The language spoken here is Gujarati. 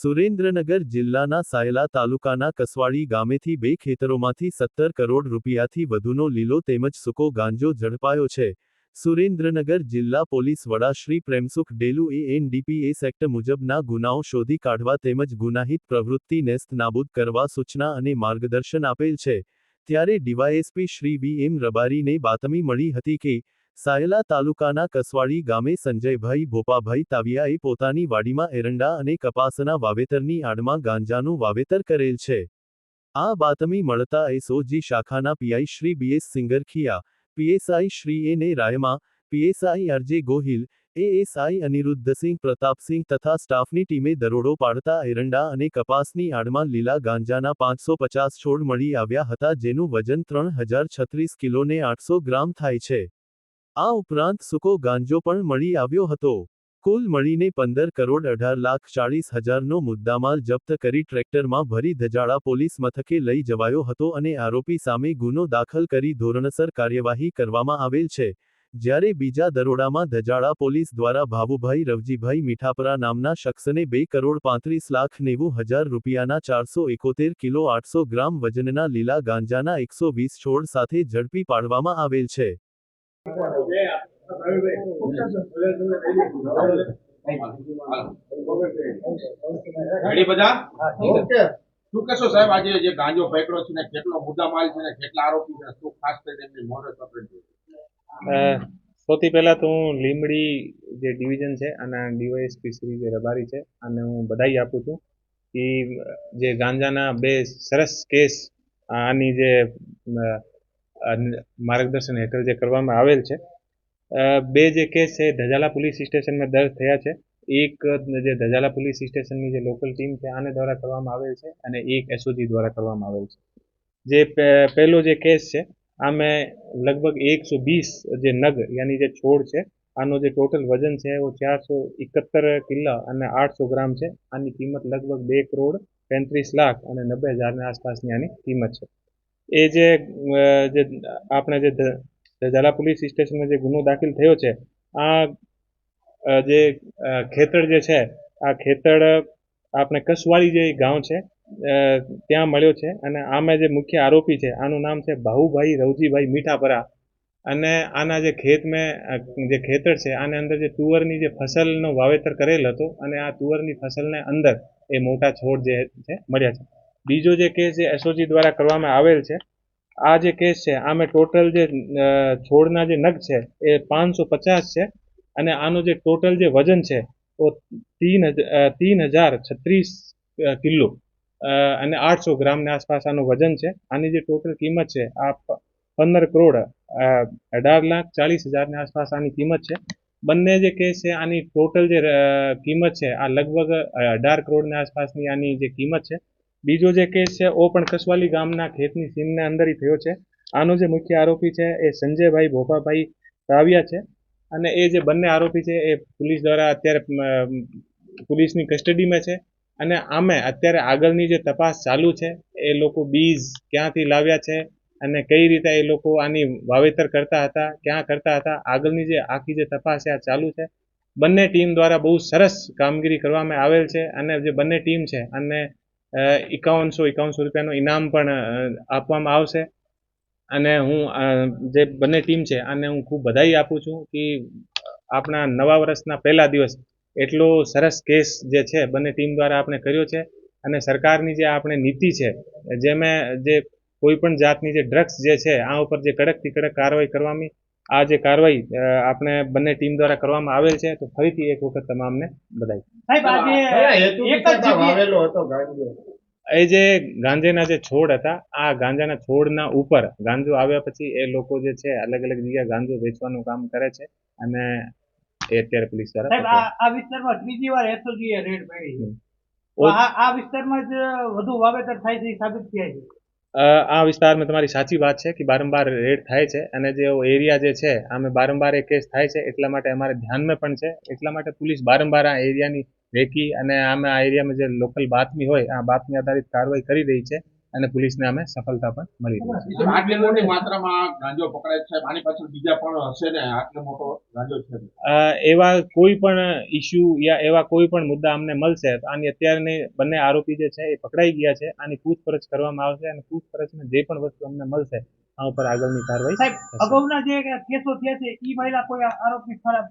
સુરેન્દ્રનગર જિલ્લાના સાયલા તાલુકાના કસવાડી ગામેથી બે ખેતરોમાંથી સત્તર કરોડ રૂપિયાથી વધુનો લીલો તેમજ સૂકો ગાંજો ઝડપાયો છે. સુરેન્દ્રનગર જિલ્લા પોલીસ વડા શ્રી પ્રેમસુખ ડેલુ એ એનડીપીએસ એક્ટ મુજબના ગુનાઓ શોધી કાઢવા તેમજ ગુનાહિત પ્રવૃત્તિ નેસ્ત નાબૂદ કરવા સૂચના અને માર્ગદર્શન આપેલ છે. ત્યારે ડીવાયએસપી શ્રી બી એમ રબારીને બાતમી મળી હતી કે સાયલા તાલુકાના કસવાડી ગામે સંજયભાઈ ભોપાભાઈ તાવિયાએ પોતાની વાડીમાં એરંડા અને કપાસના વાવેતરની આડમાં ગાંજાનું વાવેતર કરેલ છે. આ બાતમી મળતા એસઓજી શાખાના PI Shri BS Singarkhiya, PSI Shri એને Rayma, PSI RJ Gohil, ASI Anirudhsinh Pratapsinh તથા સ્ટાફની ટીમે દરોડો પાડતા એરંડા અને કપાસની આડમાં લીલા ગાંજાના પાંચસો પચાસ છોડ મળી આવ્યા હતા જેનું વજન ત્રણ હજાર છત્રીસ કિલોને આઠસો ગ્રામ થાય છે. આ ઉપરાંત સૂકો ગાંજો પણ મળી આવ્યો હતો. કુલ મળીને પંદર કરોડ અઢાર લાખ ચાળીસ હજારનો મુદ્દામાલ જપ્ત કરી ટ્રેક્ટરમાં ભરી ધજાળા પોલીસ મથકે લઈ જવાયો હતો અને આરોપી સામે ગુનો દાખલ કરી ધોરણસર કાર્યવાહી કરવામાં આવેલ છે. જ્યારે બીજા દરોડામાં ધજાળા પોલીસ દ્વારા ભાવુભાઈ રવજીભાઈ મીઠાપરા નામના શખ્સને બે કરોડ પાંત્રીસ લાખ નેવું હજાર રૂપિયાના ચારસો એકોતેર કિલો આઠસો ગ્રામ વજનના લીલા ગાંજાના એકસો વીસ છોડ સાથે ઝડપી પાડવામાં આવેલ છે. રેડી બધા? શું કહેશો સાહેબ આજે જે ગાંજો પકડ્યો છે ને કેટલો મુદ્દામાલ છે ને કેટલા આરોપી છે શું ખાસ કરીને એમની મોડસ પકડી સૌથી પહેલા તો હું લીમડી જે ડિવિઝન છે અને ડીવાયએસપી શ્રી જે રબારી છે અને હું બધાઈ આપું છું કે જે ગાંજાના બે સરસ કેસ આની જે માર્ગદર્શન હેઠળ જે કરવામાં આવેલ છે બે જે કેસ છે, ધજાલા પોલીસ સ્ટેશનમાં દર્જ થયા છે. એક જે ધજાલા પોલીસ સ્ટેશનની જે લોકલ ટીમ છે, આને દ્વારા કરવામાં આવેલ છે અને એક એસઓજી દ્વારા કરવામાં આવેલ છે. જે પહેલો જે કેસ છે, આમે લગભગ એકસો વીસ જે નગ, યાની જે છોડ છે, આનો જે ટોટલ વજન છે એ ચારસો એકોતેર કિલ્લા અને આઠસો ગ્રામ છે. આની કિંમત લગભગ બે કરોડ પેંત્રીસ લાખ અને નબ્બે હજારની આસપાસની આની કિંમત છે. એ જે આપણે જે ઝાલા પોલીસ સ્ટેશનમાં જે ગુનો દાખલ થયો છે, આ જે ખેતર જે છે, આ ખેતર આપણે કસવાળી જે ગામ છે ત્યાં મળ્યો છે અને આમાં જે મુખ્ય આરોપી છે, આનું નામ છે ભાવુભાઈ રવજીભાઈ મીઠાપરા. અને આના જે ખેત મેં જે ખેતર છે, આને અંદર જે તુવરની જે ફસલનો વાવેતર કરેલ હતો અને આ તુવરની ફસલને અંદર એ મોટા છોડ જે છે, મળ્યા છે. બીજો જે કેસ જે એસઓજી દ્વારા કરવામાં આવેલ છે, આ જે કેસ છે, આમાં ટોટલ જે છોડના જે નગ છે, એ પાંચસો પચાસ છે અને આનું જે ટોટલ જે વજન છે, તો તીન તીન હજાર છત્રીસ કિલો. અને આઠસો ગ્રામની આસપાસ આનું વજન છે. આની જે ટોટલ કિંમત છે, આ પંદર કરોડ અઢાર લાખ ચાલીસ હજારની આસપાસ આની કિંમત છે. બંને જે કેસ છે, આની ટોટલ જે કિંમત છે, આ લગભગ અઢાર કરોડની આસપાસની આની જે કિંમત છે બીજો જે કેસ છે, ઓ પણ કસવાલી ગામના ખેતની સીમના અંદર થયો છે. આનો જે મુખ્ય આરોપી છે, એ સંજયભાઈ ભોપાભાઈ રાવિયા છે. અને એ જે બંને આરોપી છે, એ પોલીસ દ્વારા અત્યારે પોલીસની કસ્ટડીમાં છે. અને આમે અત્યારે આગળની જે તપાસ ચાલુ છે, એ લોકો બીજ ક્યાંથી લાવ્યા છે અને કઈ રીતે એ લોકો આની વાવેતર કરતા હતા, ક્યાં કરતા હતા, આગળની જે આખી જે તપાસ છે, આ ચાલુ છે. બંને ટીમ દ્વારા બહુ સરસ કામગીરી કરવામાં આવેલ છે અને જે બંને ટીમ છે અને એકાવનસો એકાવનસો રૂપિયાનું ઇનામ પણ આપવામાં આવશે. અને હું જે બંને ટીમ છે, આને હું ખૂબ બધાઈ આપું છું કે આપણા નવા વર્ષના પહેલા દિવસ એટલો સરસ કેસ જે છે, બંને ટીમ દ્વારા આપણે કર્યો છે. અને સરકારની જે આપણે નીતિ છે, જેમાં જે કોઈ પણ જાતની જે ડ્રગ્સ જે છે, આ ઉપર જે કડકથી કડક કાર્યવાહી કરવાની આ જે કાર્યવાહી આપણે બંને ટીમ દ્વારા કરવામાં આવેલ છે તો ફરીથી એક વખત તમામને બધાઈ સાહેબ આજે એક જ જગ્યાએ વાવેલો હતો ગાંજો. એ જે ગાંજાના જે છોડ હતા આ ગાંજાના છોડના ઉપર ગાંજો આવ્યા પછી એ લોકો જે છે અલગ અલગ જગ્યાએ ગાંજો વેચવાનું કામ કરે છે અને એ અત્યારે પોલીસ દ્વારા આ વિસ્તારમાં ત્રીજી વાર એસઓજી એ રેડ પાડી આ આ વિસ્તારમાં જ વધુ વાવેતર થાય છે એ સાબિત થયા છે. આ વિસ્તારમાં તમારી સાચી વાત છે કે બારંબાર રેડ થાય છે અને જે એરિયા જે છે, આમે બારંબાર એ કેસ થાય છે, એટલા માટે અમારે ધ્યાનમાં પણ છે. એટલા માટે પોલીસ બારંબાર આ એરિયાની રેકી અને આમે આ એરિયામાં જે લોકલ બાતમી હોય, આ બાતમી આધારિત કાર્યવાહી કરી રહી છે. અને પોલીસને અમે સફળતા પણ મળી રહી છે. આટલી મોટી માત્રામાં ગાંજો પકડાય છે આની પાછળ બીજા પણ હશે ને આટલો મોટો ગાંજો છે એવા કોઈ પણ ઇસ્યુ યા એવા કોઈ પણ મુદ્દા અમને મળશે તો આની અત્યારની બંને આરોપી જે છે એ પકડાઈ ગયા છે. આની પૂછપરછ કરવામાં આવશે અને પૂછપરછમાં જે પણ વસ્તુ અમને મળશે આ ઉપર આગળની કાર્યવાહી સાહેબ. અગાઉના જે કેસો થયા છે એ મહિલા કોઈ આરોપી ખરા